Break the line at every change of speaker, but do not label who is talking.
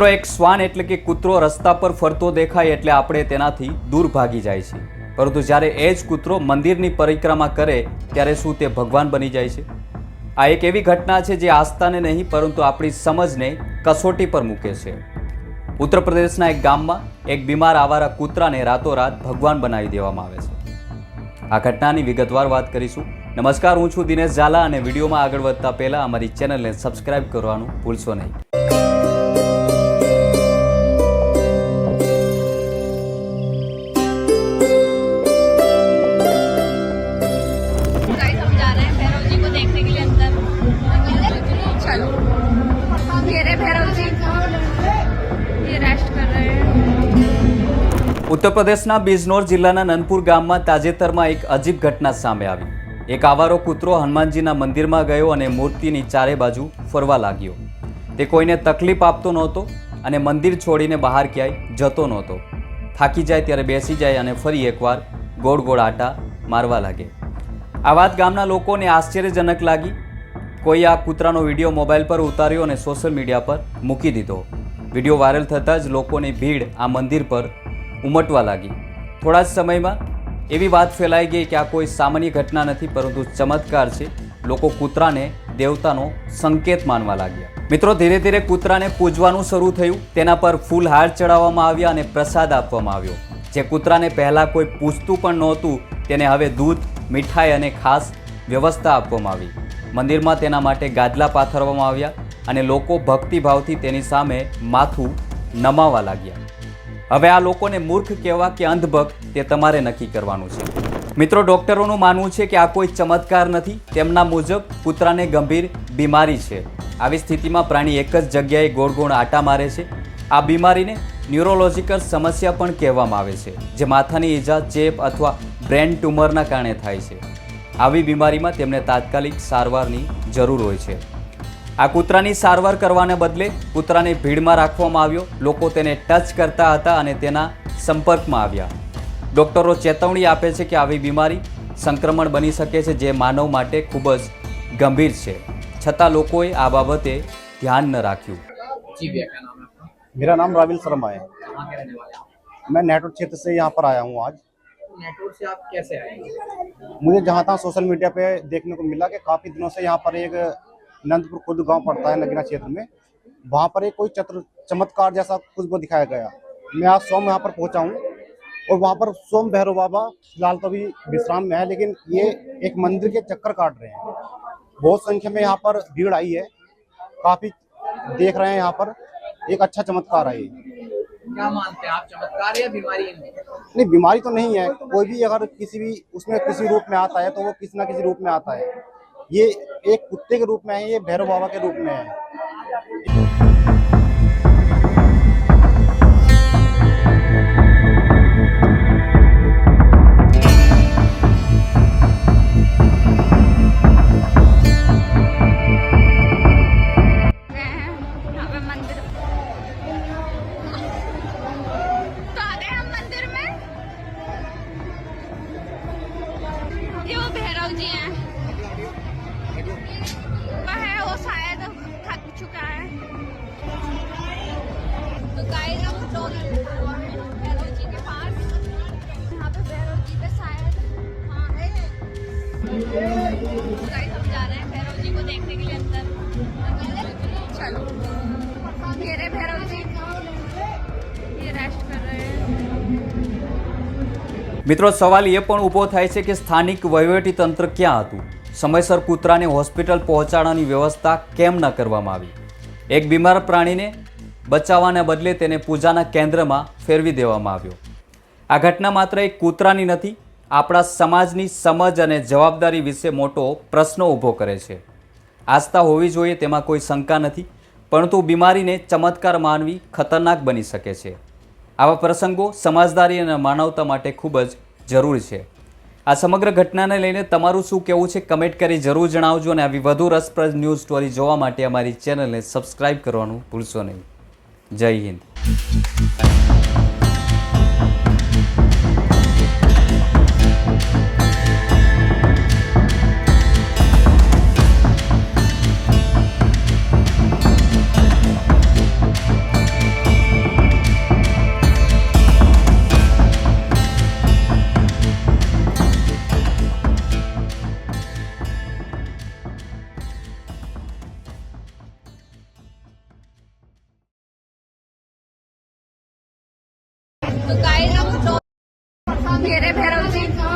મિત્રો એક શ્વાન એટલે કે કૂતરો રસ્તા પર ફરતો દેખાય એટલે આપણે તેનાથી દૂર ભાગી જાય છે. પરંતુ જ્યારે એ જ કૂતરો મંદિરની પરિક્રમા કરે, ત્યારે શું તે ભગવાન બની જાય છે? આ એક એવી ઘટના છે જે આસ્થાને નહીં, પરંતુ આપણી સમજને કસોટી પર મૂકે છે. ઉત્તર પ્રદેશના એક ગામમાં એક બીમાર આવારા કૂતરાને રાતોરાત ભગવાન બનાવી દેવામાં આવે છે. આ ઘટનાની વિગતવાર વાત કરીશું. નમસ્કાર, હું છું દિનેશ ઝાલા અને વિડીયોમાં આગળ વધતા પહેલા અમારી ચેનલને સબસ્ક્રાઇબ કરવાનું ભૂલશો નહીં. ઉત્તર પ્રદેશના બિજનોર જિલ્લાના નનપુર ગામમાં તાજેતરમાં એક અજીબ ઘટના સામે આવી. એક આવારો કૂતરો હનુમાનજીના મંદિરમાં ગયો અને મૂર્તિની ચારે બાજુ ફરવા લાગ્યો. તે કોઈને તકલીફ આપતો નહોતો અને મંદિર છોડીને બહાર ક્યાંય જતો નહોતો. થાકી જાય ત્યારે બેસી જાય અને ફરી એકવાર ગોળ ગોળ આટા મારવા લાગે. આ વાત ગામના લોકોને આશ્ચર્યજનક લાગી કોઈ આ કૂતરાનો વીડિયો મોબાઈલ પર ઉતાર્યો અને સોશિયલ મીડિયા પર મૂકી દીધો. વીડિયો વાયરલ થતાં જ લોકોની ભીડ આ મંદિર પર ઉમટવા લાગી. થોડા જ સમયમાં એવી વાત ફેલાઈ ગઈ કે આ કોઈ સામાન્ય ઘટના નથી, પરંતુ ચમત્કાર છે. લોકો કૂતરાને દેવતાનો સંકેત માનવા લાગ્યા. મિત્રો, ધીરે ધીરે કૂતરાને પૂજવાનું શરૂ થયું. તેના પર ફૂલ હાર ચડાવવામાં આવ્યા અને પ્રસાદ આપવામાં આવ્યો. જે કૂતરાને પહેલાં કોઈ પૂછતું પણ નહોતું, તેને હવે દૂધ, મીઠાઈ અને ખાસ વ્યવસ્થા આપવામાં આવી. મંદિરમાં તેના માટે ગાદલા પાથરવામાં આવ્યા અને લોકો ભક્તિભાવથી તેની સામે માથું નમાવા લાગ્યા. હવે આ લોકોને મૂર્ખ કહેવા કે અંધભક્ત તે તમારે નક્કી કરવાનું છે. મિત્રો, ડોક્ટરોનું માનવું છે કે આ કોઈ ચમત્કાર નથી. તેમના મુજબ કૂતરાને ગંભીર બીમારી છે. આવી સ્થિતિમાં પ્રાણી એક જ જગ્યાએ ગોળ ગોળ આટા મારે છે. આ બીમારીને ન્યુરોલોજિકલ સમસ્યા પણ કહેવામાં આવે છે, જે માથાની ઈજા, ચેપ અથવા બ્રેન ટ્યુમરના કારણે થાય છે. આવી બીમારીમાં તેમને તાત્કાલિક સારવારની જરૂર હોય છે આ કૂતરાની સારવાર કરવાને બદલે કૂતરાને ભીડમાં રાખવામાં આવ્યો લોકો તેને ટચ કરતા હતા અને તેના સંપર્કમાં આવ્યા ડોક્ટરો ચેતવણી આપે છે કે આવી બીમારી સંક્રમણ બની શકે છે જે માનવ માટે ખૂબ જ ગંભીર છે છતાં લોકોએ આ બાબતે ધ્યાન ન રાખ્યું
जी भैया क्या नाम है आपका
मेरा नाम राविल शर्मा है
कहाँ के रहने वाले हैं आप
मैं नेटवर्क क्षेत्र से यहाँ पर आया हूँ आज
नेटवर्क से आप कैसे आए?
मुझे जहाँ तहाँ सोशल मीडिया पे देखने को मिला कि काफ़ी दिनों से यहाँ पर एक नंदपुर खुद गाँव पड़ता है नगीना क्षेत्र में। वहाँ पर एक कोई चत्र, चमत्कार जैसा कुछ वो दिखाया गया। मैं आज सोम यहाँ पर पहुँचा हूँ और वहाँ पर सोम भैरव बाबा फ़िलहाल तो अभी विश्राम में है, लेकिन ये एक मंदिर के चक्कर काट रहे हैं। बहुत संख्या में यहाँ पर भीड़ आई है। काफ़ी देख रहे हैं यहाँ पर। एक अच्छा चमत्कार आई है
क्या मानते हैं आप? चमत्कार या बीमारी
नहीं, बीमारी तो नहीं है। कोई भी अगर किसी भी, उसमें किसी रूप में आता है तो वो किसी ना किसी रूप में आता है। ये एक कुत्ते के रूप में है, ये भैरव बाबा के रूप में है।
મિત્રો, સવાલ એ પણ ઊભો થાય છે કે સ્થાનિક તંત્ર ક્યાં હતું? સમયસર કૂતરાને હોસ્પિટલ પહોંચાડવાની વ્યવસ્થા કેમ ન કરવામાં આવી? એક બીમાર પ્રાણીને બચાવવાના બદલે તેને પૂજાના કેન્દ્રમાં ફેરવી દેવામાં આવ્યો. આ ઘટના માત્ર એક કૂતરાની નથી, આપણા સમાજની સમજ અને જવાબદારી વિશે મોટો પ્રશ્ન ઊભો કરે છે. આસ્થા હોવી જોઈએ તેમાં કોઈ શંકા નથી, પરંતુ બીમારીને ચમત્કાર માનવી ખતરનાક બની શકે છે. આવા પ્રસંગો સમાજદારી અને માનવતા માટે ખૂબ જ જરૂરી છે. આ સમગ્ર ઘટનાને લઈને તમારું શું કહેવું છે? કમેન્ટ કરી જરૂર જણાવજો અને આવી વધુ રસપ્રદ ન્યૂઝ સ્ટોરી જોવા માટે અમારી ચેનલને સબસ્ક્રાઇબ કરવાનું ભૂલશો નહીં. જય હિન્દ.
દુકાઈ નું ઘેરે ભેરવજી